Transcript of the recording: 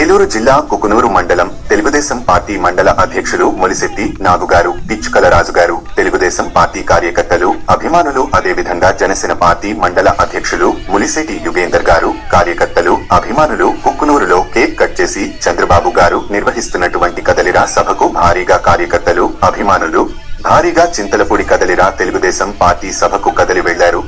ఏలూరు జిల్లా కుకునూరు మండలం తెలుగుదేశం పార్టీ మండల అధ్యక్షులు మొలిశెట్టి నాగుగారు పిచ్చుకల రాజుగారు తెలుగుదేశం పార్టీ కార్యకర్తలు అభిమానులు అదేవిధంగా జనసేన పార్టీ మండల అధ్యక్షులు ములిశెట్టి యుగేందర్ గారు కార్యకర్తలు అభిమానులు కుక్కునూరులో కేక్ కట్ చేసి చంద్రబాబు గారు నిర్వహిస్తున్నటువంటి కదలిరా సభకు భారీగా కార్యకర్తలు అభిమానులు భారీగా చింతలపూడి కదలిరా తెలుగుదేశం పార్టీ సభకు కదలి వెళ్ళారు.